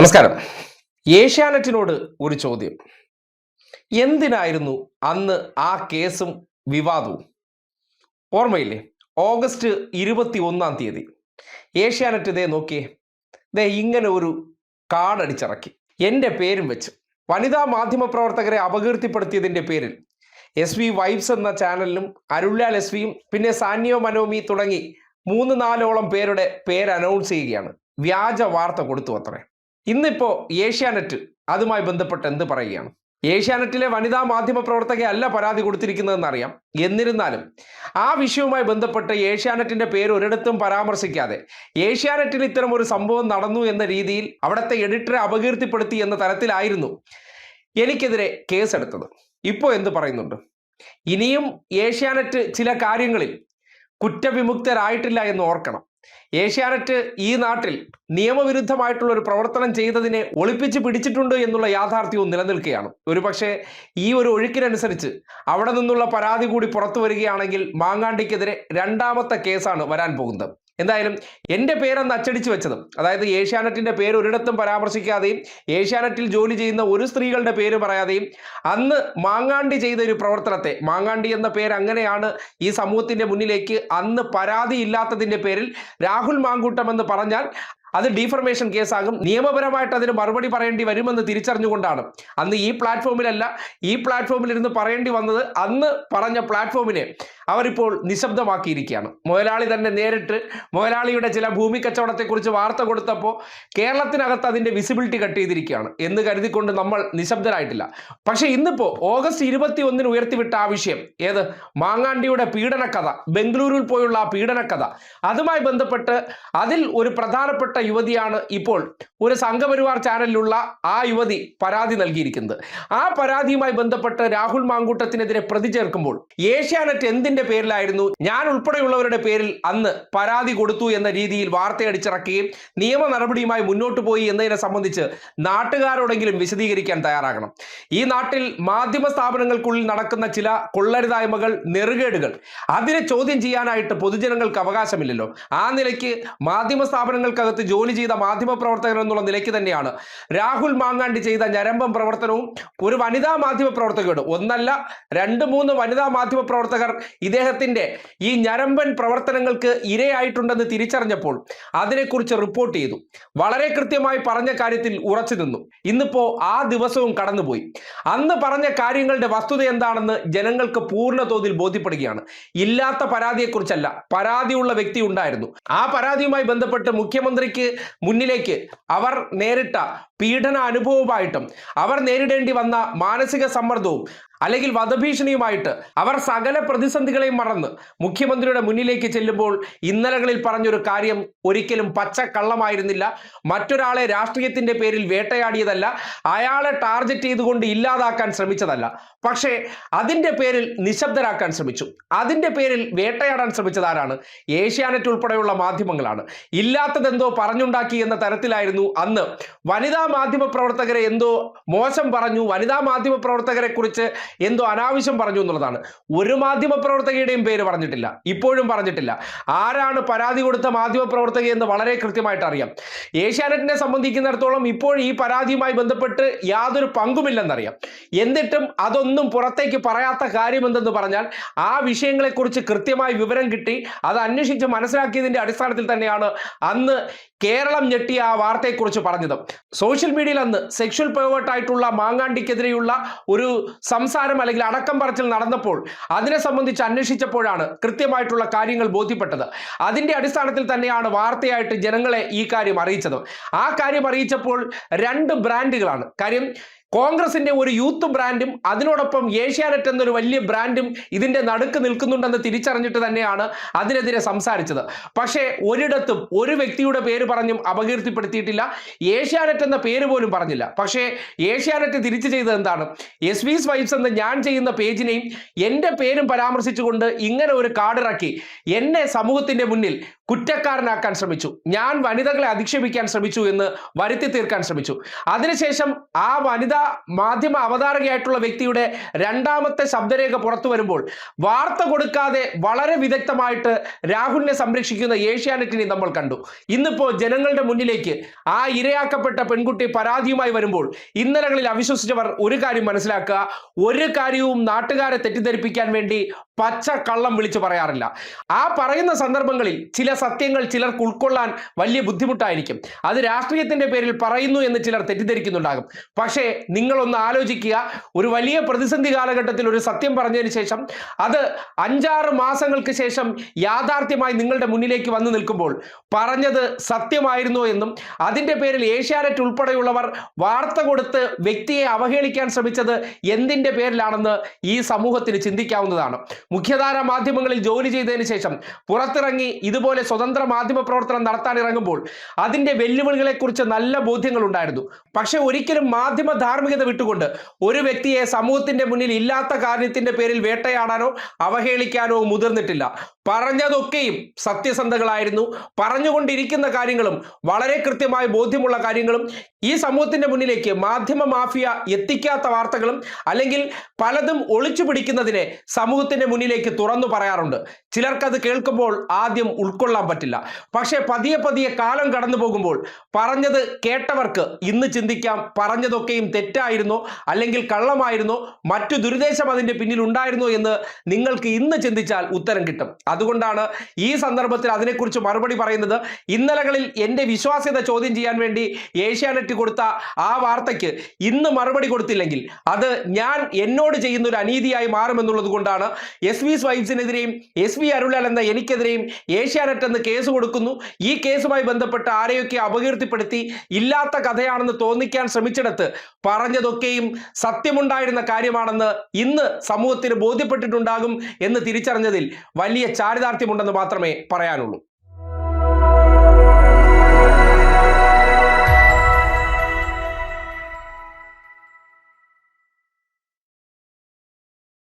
നമസ്കാരം. ഏഷ്യാനെറ്റിനോട് ഒരു ചോദ്യം. എന്തിനായിരുന്നു അന്ന് ആ കേസും വിവാദവും? ഓർമ്മയില്ലേ? ഓഗസ്റ്റ് ഇരുപത്തി ഒന്നാം തീയതി. ഏഷ്യാനെറ്റ് ദേ നോക്കിയേ. ദേ ഇങ്ങനെ ഒരു കാർഡ് അടിച്ചിറക്കി. എന്റെ പേരും വെച്ച്. വനിതാ മാധ്യമ പ്രവർത്തകരെ അപകീർത്തിപ്പെടുത്തിയതിന്റെ പേരിൽ. എസ് വി വൈബ്സ് എന്ന ചാനലിലും അരുൾലാൽ എസ് വിയും പിന്നെ സാന്യോ മനോമി തുടങ്ങി മൂന്ന് നാലോളം പേരുടെ പേര് അനൗൺസ് ചെയ്യുകയാണ്. വ്യാജ വാർത്ത കൊടുത്തു അത്രേ. ഇന്നിപ്പോ ഏഷ്യാനെറ്റ് അതുമായി ബന്ധപ്പെട്ട് എന്ത് പറയുകയാണ്? ഏഷ്യാനെറ്റിലെ വനിതാ മാധ്യമ പ്രവർത്തക അല്ല പരാതി കൊടുത്തിരിക്കുന്നതെന്ന് അറിയാം എന്നിരുന്നാലും ആ വിഷയവുമായി ബന്ധപ്പെട്ട് ഏഷ്യാനെറ്റിന്റെ പേര് ഒരിടത്തും പരാമർശിക്കാതെ ഏഷ്യാനെറ്റിൽ ഇത്തരം ഒരു സംഭവം നടന്നു എന്ന രീതിയിൽ അവിടുത്തെ എഡിറ്ററെ അപകീർത്തിപ്പെടുത്തി എന്ന തരത്തിലായിരുന്നു എനിക്കെതിരെ കേസെടുത്തത്. ഇപ്പോൾ എന്ത് പറയുന്നുണ്ട്? ഇനിയും ഏഷ്യാനെറ്റ് ചില കാര്യങ്ങളിൽ കുറ്റവിമുക്തരായിട്ടില്ല എന്ന് ഓർക്കണം. ഏഷ്യാനെറ്റ് ഈ നാട്ടിൽ നിയമവിരുദ്ധമായിട്ടുള്ള ഒരു പ്രവർത്തനം ചെയ്തതിനെ ഒളിപ്പിച്ച് പിടിച്ചിട്ടുണ്ട് എന്നുള്ള യാഥാർത്ഥ്യവും നിലനിൽക്കുകയാണ്. ഒരുപക്ഷെ ഈ ഒരു ഒഴുക്കിനനുസരിച്ച് അവിടെ നിന്നുള്ള പരാതി കൂടി പുറത്തു വരികയാണെങ്കിൽ മാങ്ങാണ്ടിക്കെതിരെ രണ്ടാമത്തെ കേസാണ് വരാൻ പോകുന്നത്. എന്തായാലും എന്റെ പേരെന്ന് അച്ചടിച്ചു വെച്ചതും അതായത് ഏഷ്യാനെറ്റിന്റെ പേര് ഒരിടത്തും പരാമർശിക്കാതെയും ഏഷ്യാനെറ്റിൽ ജോലി ചെയ്യുന്ന ഒരു സ്ത്രീകളുടെ പേര് പറയാതെയും അന്ന് മാങ്ങാണ്ടി ചെയ്ത ഒരു പ്രവർത്തനത്തെ മാങ്ങാണ്ടി എന്ന പേര് അങ്ങനെയാണ് ഈ സമൂഹത്തിന്റെ മുന്നിലേക്ക് അന്ന് പരാതി ഇല്ലാത്തതിന്റെ പേരിൽ രാഹുൽ മാങ്കൂട്ടം എന്ന് പറഞ്ഞാൽ അത് ഡീഫർമേഷൻ കേസാകും നിയമപരമായിട്ട് അതിന് മറുപടി പറയേണ്ടി വരുമെന്ന് തിരിച്ചറിഞ്ഞുകൊണ്ടാണ്. അന്ന് ഈ പ്ലാറ്റ്ഫോമിലല്ല ഈ പ്ലാറ്റ്ഫോമിലിരുന്ന് പറയേണ്ടി വന്നത് അന്ന് പറഞ്ഞ പ്ലാറ്റ്ഫോമിനെ അവരിപ്പോൾ നിശബ്ദമാക്കിയിരിക്കുകയാണ്. മുതലാളി തന്നെ നേരിട്ട് മുതലാളിയുടെ ചില ഭൂമി കച്ചവടത്തെക്കുറിച്ച് വാർത്ത കൊടുത്തപ്പോൾ കേരളത്തിനകത്ത് അതിന്റെ വിസിബിലിറ്റി കട്ട് ചെയ്തിരിക്കുകയാണ്. എന്ന് കരുതിക്കൊണ്ട് നമ്മൾ നിശബ്ദരായിട്ടില്ല. പക്ഷേ ഇന്നിപ്പോൾ ഓഗസ്റ്റ് ഇരുപത്തി ഒന്നിന് ഉയർത്തിവിട്ട ആ വിഷയം ഏത്? മാങ്ങാണ്ടിയുടെ പീഡനക്കഥ. ബംഗളൂരുവിൽ പോയുള്ള ആ പീഡനക്കഥ. അതുമായി ബന്ധപ്പെട്ട് അതിൽ ഒരു പ്രധാനപ്പെട്ട യുവതിയാണ് ഇപ്പോൾ ഒരു സംഘപരിവാർ ചാനലിലുള്ള ആ യുവതി പരാതി നൽകിയിരിക്കുന്നത്. ആ പരാതിയുമായി ബന്ധപ്പെട്ട് രാഹുൽ മാങ്കൂട്ടത്തിനെതിരെ പ്രതി ചേർക്കുമ്പോൾ ഏഷ്യാനെറ്റ് എന്തിന്റെ പേരിലായിരുന്നു? ഞാൻ ഉൾപ്പെടെയുള്ളവരുടെ പേരിൽ അന്ന് പരാതി കൊടുത്തു എന്ന രീതിയിൽ വാർത്തയടിച്ചിറക്കുകയും നിയമ നടപടിയുമായി മുന്നോട്ട് പോയി എന്നതിനെ സംബന്ധിച്ച് നാട്ടുകാരോടെങ്കിലും വിശദീകരിക്കാൻ തയ്യാറാകണം. ഈ നാട്ടിൽ മാധ്യമ സ്ഥാപനങ്ങൾക്കുള്ളിൽ നടക്കുന്ന ചില കൊള്ളരുതായ്മകൾ നെറുകേടുകൾ അതിനെ ചോദ്യം ചെയ്യാനായിട്ട് പൊതുജനങ്ങൾക്ക് അവകാശമില്ലല്ലോ. ആ നിലയ്ക്ക് മാധ്യമ സ്ഥാപനങ്ങൾക്കകത്ത് ജോലി ചെയ്ത മാധ്യമ പ്രവർത്തകൻ എന്നുള്ള നിലയ്ക്ക് തന്നെയാണ്. രാഹുൽ മാങ്ങാണ്ടി ചെയ്ത ഞരമ്പം പ്രവർത്തനവും ഒരു വനിതാ മാധ്യമ പ്രവർത്തകയോട് ഒന്നല്ല രണ്ട് മൂന്ന് വനിതാ മാധ്യമ പ്രവർത്തകർ ഇദ്ദേഹത്തിന്റെ ഈ ഞരമ്പൻ പ്രവർത്തനങ്ങൾക്ക് ഇരയായിട്ടുണ്ടെന്ന് തിരിച്ചറിഞ്ഞപ്പോൾ അതിനെക്കുറിച്ച് റിപ്പോർട്ട് ചെയ്തു. വളരെ കൃത്യമായി പറഞ്ഞ കാര്യത്തിൽ ഉറച്ചു നിന്നു. ഇന്നിപ്പോ ആ ദിവസവും കടന്നുപോയി. അന്ന് പറഞ്ഞ കാര്യങ്ങളുടെ വസ്തുത എന്താണെന്ന് ജനങ്ങൾക്ക് പൂർണ തോതിൽ ബോധ്യപ്പെടുകയാണ്. ഇല്ലാത്ത പരാതിയെക്കുറിച്ചല്ല പരാതിയുള്ള വ്യക്തി ഉണ്ടായിരുന്നു. ആ പരാതിയുമായി ബന്ധപ്പെട്ട് മുഖ്യമന്ത്രിക്ക് മുന്നിലേക്ക് അവർ നേരിട്ട പീഡന അനുഭവമായിട്ടും അവർ നേരിടേണ്ടി വന്ന മാനസിക സമ്മർദ്ദവും അല്ലെങ്കിൽ വധഭീഷണിയുമായിട്ട് അവർ സകല പ്രതിസന്ധികളെയും മറന്ന് മുഖ്യമന്ത്രിയുടെ മുന്നിലേക്ക് ചെല്ലുമ്പോൾ ഇന്നലകളിൽ പറഞ്ഞൊരു കാര്യം ഒരിക്കലും പച്ചക്കള്ളമായിരുന്നില്ല. മറ്റൊരാളെ രാഷ്ട്രീയത്തിന്റെ പേരിൽ വേട്ടയാടിയതല്ല. അയാളെ ടാർഗറ്റ് ചെയ്തുകൊണ്ട് ഇല്ലാതാക്കാൻ ശ്രമിച്ചതല്ല. പക്ഷേ അതിന്റെ പേരിൽ നിശബ്ദരാക്കാൻ ശ്രമിച്ചു. അതിന്റെ പേരിൽ വേട്ടയാടാൻ ശ്രമിച്ചത് ആരാണ്? ഏഷ്യാനെറ്റ് ഉൾപ്പെടെയുള്ള മാധ്യമങ്ങളാണ്. ഇല്ലാത്തതെന്തോ പറഞ്ഞുണ്ടാക്കി എന്ന തരത്തിലായിരുന്നു അന്ന് വനിതാ മാധ്യമ പ്രവർത്തകരെ എന്തോ മോശം പറഞ്ഞു വനിതാ മാധ്യമ പ്രവർത്തകരെ കുറിച്ച് എന്തോ അനാവശ്യം പറഞ്ഞു എന്നുള്ളതാണ്. ഒരു മാധ്യമ പ്രവർത്തകയുടെയും പേര് പറഞ്ഞിട്ടില്ല ഇപ്പോഴും പറഞ്ഞിട്ടില്ല. ആരാണ് പരാതി കൊടുത്ത മാധ്യമ പ്രവർത്തക എന്ന് വളരെ കൃത്യമായിട്ട് അറിയാം. ഏഷ്യാനെറ്റിനെ സംബന്ധിക്കുന്നിടത്തോളം ഇപ്പോൾ ഈ പരാതിയുമായി ബന്ധപ്പെട്ട് യാതൊരു പങ്കുമില്ലെന്നറിയാം. എന്നിട്ടും അതൊന്നും പുറത്തേക്ക് പറയാത്ത കാര്യം എന്തെന്ന് പറഞ്ഞാൽ ആ വിഷയങ്ങളെക്കുറിച്ച് കൃത്യമായി വിവരം കിട്ടി അത് അന്വേഷിച്ച് മനസ്സിലാക്കിയതിന്റെ അടിസ്ഥാനത്തിൽ തന്നെയാണ് അന്ന് കേരളം ഞെട്ടിയ ആ വാർത്തയെക്കുറിച്ച് പറഞ്ഞത്. സോഷ്യൽ മീഡിയയിൽ അന്ന് സെക്ഷൽ പേവേർട്ടായിട്ടുള്ള മാങ്ങാണ്ടിക്കെതിരെയുള്ള ഒരു സംസാരം അല്ലെങ്കിൽ അടക്കം പറച്ചിൽ നടന്നപ്പോൾ അതിനെ സംബന്ധിച്ച് അന്വേഷിച്ചപ്പോഴാണ് കൃത്യമായിട്ടുള്ള കാര്യങ്ങൾ ബോധ്യപ്പെട്ടത്. അതിന്റെ അടിസ്ഥാനത്തിൽ തന്നെയാണ് വാർത്തയായിട്ട് ജനങ്ങളെ ഈ കാര്യം അറിയിച്ചത്. ആ കാര്യം അറിയിച്ചപ്പോൾ രണ്ട് ബ്രാൻഡുകളാണ്. കാര്യം കോൺഗ്രസിന്റെ ഒരു യൂത്ത് ബ്രാൻഡും അതിനോടൊപ്പം ഏഷ്യാനെറ്റ് എന്നൊരു വലിയ ബ്രാൻഡും ഇതിന്റെ നടുക്ക് നിൽക്കുന്നുണ്ടെന്ന് തിരിച്ചറിഞ്ഞിട്ട് തന്നെയാണ് അതിനെതിരെ സംസാരിച്ചത്. പക്ഷേ ഒരിടത്തും ഒരു വ്യക്തിയുടെ പേര് പറഞ്ഞും അപകീർത്തിപ്പെടുത്തിയിട്ടില്ല. ഏഷ്യാനെറ്റ് എന്ന പേര് പോലും പറഞ്ഞില്ല. പക്ഷേ ഏഷ്യാനെറ്റ് തിരിച്ചു ചെയ്തത് എന്താണ്? എസ് വി വൈബ്സ് എന്ന് ഞാൻ ചെയ്യുന്ന പേജിനെയും എന്റെ പേരും പരാമർശിച്ചുകൊണ്ട് ഇങ്ങനെ ഒരു കാർഡിറക്കി എന്നെ സമൂഹത്തിന്റെ മുന്നിൽ കുറ്റക്കാരനാക്കാൻ ശ്രമിച്ചു. ഞാൻ വനിതകളെ അധിക്ഷേപിക്കാൻ ശ്രമിച്ചു എന്ന് വരുത്തി തീർക്കാൻ ശ്രമിച്ചു. അതിനുശേഷം ആ വനിതാ മാധ്യമ അവതാരകയായിട്ടുള്ള വ്യക്തിയുടെ രണ്ടാമത്തെ ശബ്ദരേഖ പുറത്തു വരുമ്പോൾ വാർത്ത കൊടുക്കാതെ വളരെ വിദഗ്ധമായിട്ട് രാഹുലിനെ സംരക്ഷിക്കുന്ന ഏഷ്യാനെറ്റിനെ നമ്മൾ കണ്ടു. ഇന്നിപ്പോ ജനങ്ങളുടെ മുന്നിലേക്ക് ആ ഇരയാക്കപ്പെട്ട പെൺകുട്ടി പരാതിയുമായി വരുമ്പോൾ ഇന്നലകളിൽ അവിശ്വസിച്ചവർ ഒരു കാര്യം മനസ്സിലാക്കുക. ഒരു കാര്യവും നാട്ടുകാരെ തെറ്റിദ്ധരിപ്പിക്കാൻ വേണ്ടി പച്ച കള്ളം വിളിച്ചു പറയാറില്ല. ആ പറയുന്ന സന്ദർഭങ്ങളിൽ ചില സത്യങ്ങൾ ചിലർക്ക് ഉൾക്കൊള്ളാൻ വലിയ ബുദ്ധിമുട്ടായിരിക്കും. അത് രാഷ്ട്രീയത്തിന്റെ പേരിൽ പറയുന്നു എന്ന് ചിലർ തെറ്റിദ്ധരിക്കുന്നുണ്ടാകും. പക്ഷേ നിങ്ങളൊന്ന് ആലോചിക്കുക. ഒരു വലിയ പ്രതിസന്ധി കാലഘട്ടത്തിൽ ഒരു സത്യം പറഞ്ഞതിന് ശേഷം അത് അഞ്ചാറ് മാസങ്ങൾക്ക് ശേഷം യാഥാർത്ഥ്യമായി നിങ്ങളുടെ മുന്നിലേക്ക് വന്നു നിൽക്കുമ്പോൾ പറഞ്ഞത് സത്യമായിരുന്നോ എന്നും അതിന്റെ പേരിൽ ഏഷ്യാനെറ്റ് ഉൾപ്പെടെയുള്ളവർ വാർത്ത കൊടുത്ത് വ്യക്തിയെ അവഹേളിക്കാൻ ശ്രമിച്ചത് എന്തിന്റെ പേരിലാണെന്ന് ഈ സമൂഹത്തിന് ചിന്തിക്കാവുന്നതാണ്. മുഖ്യധാര മാധ്യമങ്ങളിൽ ജോലി ചെയ്തതിന് ശേഷം പുറത്തിറങ്ങി ഇതുപോലെ സ്വതന്ത്ര മാധ്യമ പ്രവർത്തനം നടത്താൻ ഇറങ്ങുമ്പോൾ അതിന്റെ വെല്ലുവിളികളെക്കുറിച്ച് നല്ല ബോധ്യങ്ങൾ ഉണ്ടായിരുന്നു പക്ഷേ ഒരിക്കലും മാധ്യമ ധാർമ്മികത വിട്ടുകൊണ്ട് ഒരു വ്യക്തിയെ സമൂഹത്തിന്റെ മുന്നിൽ ഇല്ലാത്ത കാര്യത്തിന്റെ പേരിൽ വേട്ടയാടാനോ അവഹേളിക്കാനോ മുതിർന്നിട്ടില്ല. പറഞ്ഞതൊക്കെയും സത്യസന്ധകളായിരുന്നു. പറഞ്ഞുകൊണ്ടിരിക്കുന്ന കാര്യങ്ങളും വളരെ കൃത്യമായ ബോധ്യമുള്ള കാര്യങ്ങളും ഈ സമൂഹത്തിന്റെ മുന്നിലേക്ക് മാധ്യമ മാഫിയ എത്തിക്കാത്ത വാർത്തകളും അല്ലെങ്കിൽ പലതും ഒളിച്ചു പിടിക്കുന്നതിനെ സമൂഹത്തിന്റെ മുന്നിലേക്ക് തുറന്നു പറയാറുണ്ട്. ചിലർക്കത് കേൾക്കുമ്പോൾ ആദ്യം ഉൾക്കൊള്ളാൻ പറ്റില്ല. പക്ഷേ പതിയെ പതിയെ കാലം കടന്നു പോകുമ്പോൾ പറഞ്ഞത് കേട്ടവർക്ക് ഇന്ന് ചിന്തിക്കാം പറഞ്ഞതൊക്കെയും തെറ്റായിരുന്നോ അല്ലെങ്കിൽ കള്ളമായിരുന്നോ മറ്റു ദുരുദ്ദേശം അതിന്റെ പിന്നിൽ ഉണ്ടായിരുന്നോ എന്ന് നിങ്ങൾക്ക് ഇന്ന് ചിന്തിച്ചാൽ ഉത്തരം കിട്ടും. അതുകൊണ്ടാണ് ഈ സന്ദർഭത്തിൽ അതിനെക്കുറിച്ച് മറുപടി പറയുന്നത്. ഇന്നലകളിൽ എന്റെ വിശ്വാസ്യത ചോദ്യം ചെയ്യാൻ വേണ്ടി ഏഷ്യാനെറ്റ് കൊടുത്ത ആ വാർത്തയ്ക്ക് ഇന്ന് മറുപടി കൊടുത്തില്ലെങ്കിൽ അത് ഞാൻ എന്നോട് ചെയ്യുന്ന ഒരു അനീതിയായി മാറുമെന്നുള്ളത് കൊണ്ടാണ് എസ് വി സ്വൈബ്സിനെതിരെയും എസ് വി അരുളൽ എന്ന എനിക്കെതിരെയും ഏഷ്യാനെറ്റ് എന്ന് കേസ് കൊടുക്കുന്നു. ഈ കേസുമായി ബന്ധപ്പെട്ട് ആരെയൊക്കെ അപകീർത്തിപ്പെടുത്തി ഇല്ലാത്ത കഥയാണെന്ന് തോന്നിക്കാൻ ശ്രമിച്ചിടത്ത് പറഞ്ഞതൊക്കെയും സത്യമുണ്ടായിരുന്ന കാര്യമാണെന്ന് ഇന്ന് സമൂഹത്തിന് ബോധ്യപ്പെട്ടിട്ടുണ്ടാകും എന്ന് തിരിച്ചറിഞ്ഞതിൽ വലിയ ചാരിതാർത്ഥ്യമുണ്ടെന്ന് മാത്രമേ പറയാനുള്ളൂ.